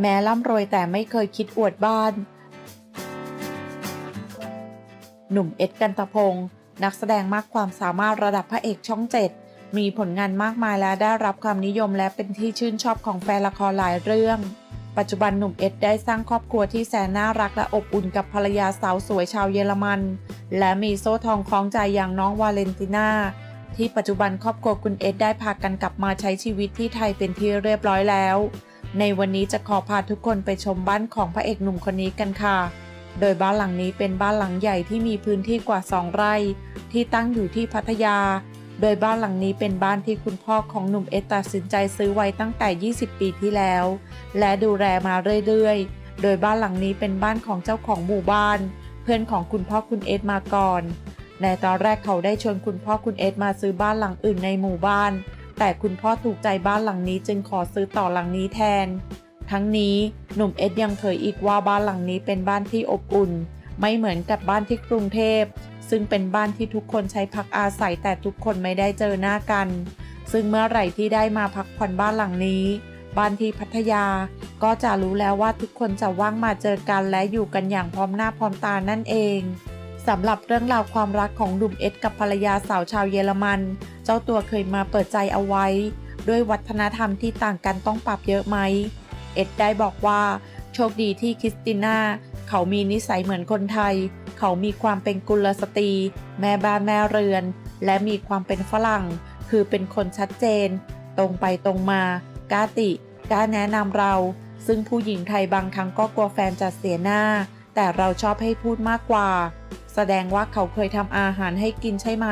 แม้ร่ำรวยแต่ไม่เคยคิดอวดบ้าน หนุ่มเอ็ดกันตะพงศ์นักแสดงมากความสามารถระดับพระเอกช่องเจ็ดมีผลงานมากมายและได้รับความนิยมและเป็นที่ชื่นชอบของแฟนละครหลายเรื่อง ปัจจุบันหนุ่มเอ็ดได้สร้างครอบครัวที่แสนน่ารักและอบอุ่นกับภรรยาสาวสวยชาวเยอรมัน และมีโซ่ทองคล้องใจอย่างน้องวาเลนติน่า ที่ปัจจุบันครอบครัวคุณเอ็ดได้พากันกลับมาใช้ชีวิตที่ไทยเป็นที่เรียบร้อยแล้ว ในวันนี้จะขอพาทุกคนไปชมบ้านของพระเอกหนุ่มคนนี้กันค่ะ โดยบ้านหลังนี้เป็นบ้านหลังใหญ่ที่มีพื้นที่กว่า 2 ไร่ ที่ตั้งอยู่ที่พัทยา โดยบ้านหลังนี้เป็นบ้านที่คุณพ่อของหนุ่มเอสตัดสินใจซื้อไว้ตั้งแต่ 20 ปีที่แล้ว และดูแลมาเรื่อยๆ โดยบ้านหลังนี้เป็นบ้านของเจ้าของหมู่บ้าน เพื่อนของคุณพ่อคุณเอสมาก่อน ในตอนแรกเขาได้ชวนคุณพ่อคุณเอสมาซื้อบ้านหลังอื่นในหมู่บ้าน แต่คุณพ่อถูกใจบ้านหลังนี้จึงขอซื้อต่อหลังนี้แทน ทั้งนี้หนุ่มเอ็ดยังเผยอีกว่าบ้านหลังนี้เป็นบ้านที่อบอุ่น ไม่เหมือนกับบ้านที่กรุงเทพ ซึ่งเป็นบ้านที่ทุกคนใช้พักอาศัยแต่ทุกคนไม่ได้เจอหน้ากัน ซึ่งเมื่อไหร่ที่ได้มาพักผ่อนบ้านหลังนี้ บ้านที่พัทยา ก็จะรู้แล้วว่าทุกคนจะว่างมาเจอกันและอยู่กันอย่างพร้อมหน้าพร้อมตานั่นเอง สำหรับเรื่องราวความรักของหนุ่มเอ็ดกับภรรยาสาวชาวเยอรมัน เจ้าตัวเคยมาเปิดใจเอาไว้ ด้วยวัฒนธรรมที่ต่างกันต้องปรับเยอะไหม เอ็ดได้บอกว่า โชคดีที่คริสติน่า เขามีนิสัยเหมือนคนไทย เขามีความเป็นกุลสตรี แม่บ้านแม่เรือน และมีความเป็นฝรั่ง คือเป็นคนชัดเจน ตรงไปตรงมากล้าติกล้าแนะนำเรา ซึ่งผู้หญิงไทยบางครั้งก็กลัวแฟนจะเสียหน้า แต่เราชอบให้พูดมากกว่า แสดงว่าเขาเคยทำอาหารให้กินใช่ไหม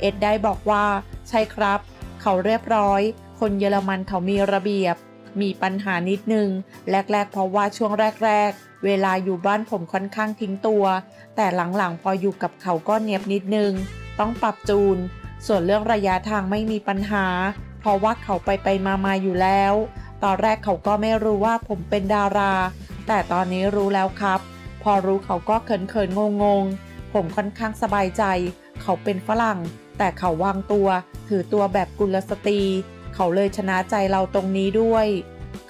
เอ็ดได้บอกว่า ใช่ครับ เขาเรียบร้อย คนเยอรมันเขามีระเบียบ มีปัญหานิดนึง แรก ๆ เพราะว่าช่วงแรก ๆ เวลาอยู่บ้านผมค่อนข้างทิ้งตัว แต่หลังๆ พออยู่กับเขาก็เนียบนิดนึง ต้องปรับจูน ส่วนเรื่องระยะทางไม่มีปัญหา เพราะว่าเขาไปไปมามาอยู่แล้ว ตอนแรกเขาก็ไม่รู้ว่าผมเป็นดารา แต่ตอนนี้รู้แล้วครับพอรู้เขาก็เขินเขินงงงๆ ผมค่อนข้างสบายใจ เขาเป็นฝรั่ง แต่เขาวางตัว ถือตัวแบบกุลสตรี เขาเลยชนะใจเราตรงนี้ด้วย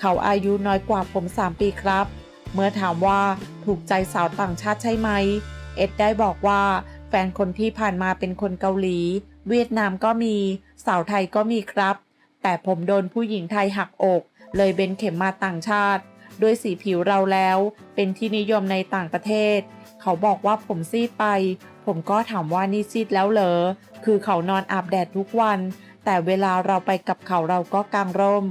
เขาอายุน้อยกว่าผม 3 ปีครับ เมื่อถามว่าถูกใจสาวต่างชาติใช่ไหม เอ็ดได้บอกว่า แฟนคนที่ผ่านมาเป็นคนเกาหลี เวียดนามก็มี สาวไทยก็มีครับ แต่ผมโดนผู้หญิงไทยหักอก เลยเบนเข็มมาต่างชาติ ด้วยสีผิวเราแล้ว เป็นที่นิยมในต่างประเทศ เขาบอกว่าผมซีดไป ผมก็ถามว่านี่ซีดแล้วเหรอ คือเขานอนอาบแดดทุกวัน แต่เวลาเราไปกับเขาเราก็กางร่ม